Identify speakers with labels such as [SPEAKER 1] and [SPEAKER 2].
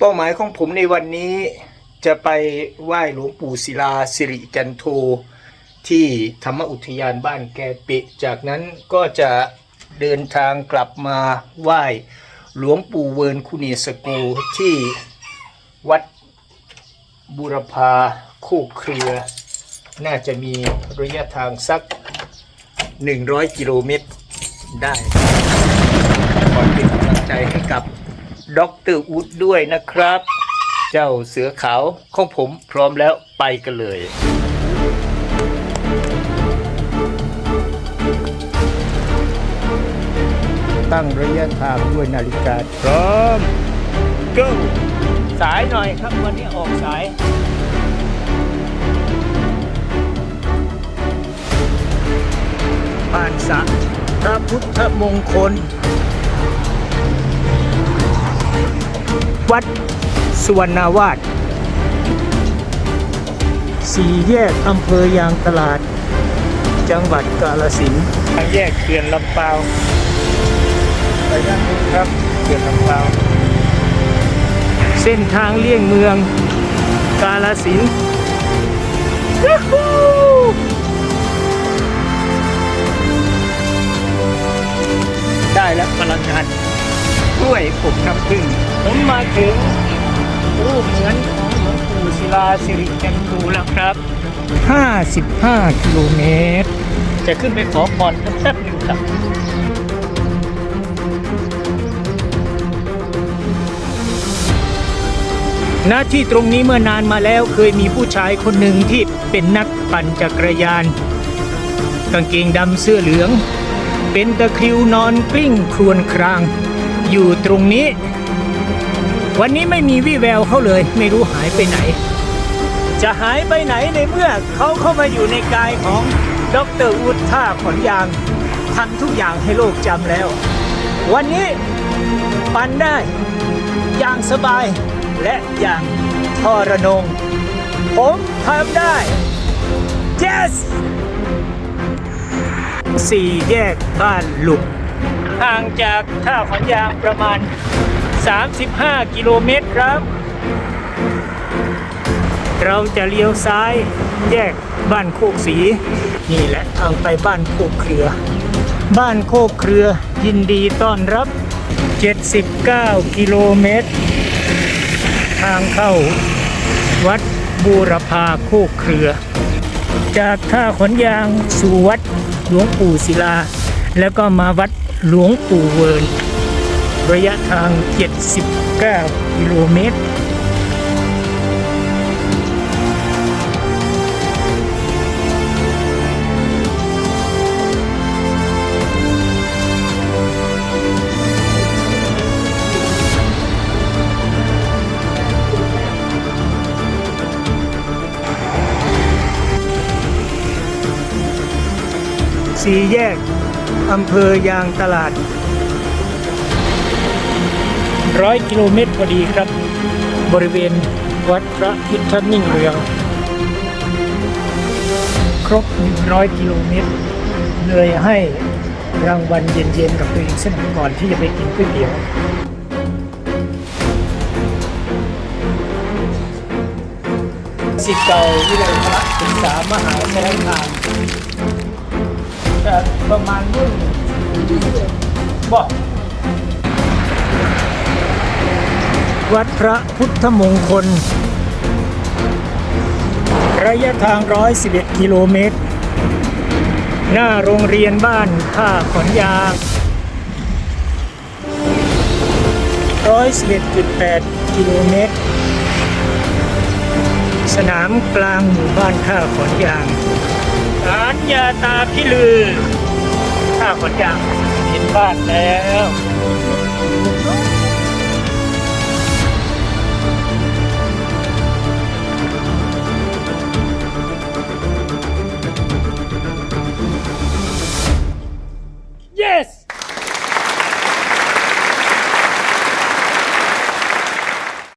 [SPEAKER 1] เป้าหมายของผมในวันนี้จะไปไหว้หลวงปู่ศิลาสิริจันโทที่ธรรมอุทยานบ้านแกปิจากนั้นก็จะเดินทางกลับมาไหว้หลวงปู่เวิร์นคุณีสกูที่วัดบุรพาโคกเครือ น่าจะมีระยะทางสัก 100 กิโลเมตรได้ ขอเป็นกำลังใจให้กับ ด็อกเตอร์อูดด้วยนะครับ เจ้าเสือขาวของผมพร้อมแล้วไปกันเลย ตั้งระยะทางด้วยนาฬิกาพร้อม go สายหน่อยครับวันนี้ออกสายบ้านสะพระพุทธมงคล วัดสุวรรณวาสสี่แยกอำเภอยางตลาด จังหวัดกาฬสินธุ์ทางแยกเขื่อนลำเปาวไปด้านนู้นครับเขื่อนลำเปาวเส้นทางเลี่ยงเมืองกาฬสินธุ์ ด้วยผมน้ำผึ้งผมมาถึงรูปเหมือนของหลวงปู่ศิลาสิริจันทูแล้วครับ 55 กิโลเมตร จะขึ้นไปขอพรสักแป๊บหนึ่งครับหน้าที่ตรงนี้เมื่อนานมาแล้วเคยมีผู้ชายคนหนึ่งที่เป็นนักปั่นจักรยาน กางเกงดำเสื้อเหลือง เป็นตะคริวนอนกลิ้งครวนคราง อยู่ตรงนี้ วันนี้ไม่มีวี่แววเขาเลย ไม่รู้หายไปไหน จะหายไปไหนในเมื่อเขาเข้ามาอยู่ในกายของดรอุทท่าขอนยางทำทุกอย่างให้โลกจำแล้ว วันนี้ปั่นได้ อย่างสบายและอย่างทรนง ผมทำได้ yes สี่แยกบ้านหลุก ห่างจากท่าขอนยางประมาณ 35 กิโลเมตรครับ เราจะเลี้ยวซ้ายแยกบ้านโคกสี นี่แหละทางไปบ้านโคกเครือ บ้านโคกเครือยินดีต้อนรับ 79 กิโลเมตร ทางเข้า วัดบูรพาโคกเครือ จากท่าขนยางสู่วัดหลวงปู่ศิลา แล้วก็มาวัด หลวงปู่เวิร์นระยะทาง 79 กิโลเมตร สี่แยก อำเภอยางตลาด ร้อยกิโลเมตรพอดีครับ บริเวณวัดพระพุทธนิ่งเรือง ครบ 100 กิโลเมตร เลยให้รางวัลเย็นๆ กับตัวเองสักหน่อยก่อนที่จะไปกินก๋วยเตี๋ยวสิทธิ์เก่าวิทยาลัยพระศึกษามหาวิทยาลัยทาง จะประมาณรุ่นบอกวัดพระพุทธมงคล ระยะทาง 111 กิโลเมตร หน้าโรงเรียนบ้านท่าขอนยาง 111.8 กิโลเมตร สนามกลางหมู่บ้านท่าขอนยาง ศานยาตาพิลือข้าขนยางเห็นบ้านแล้ว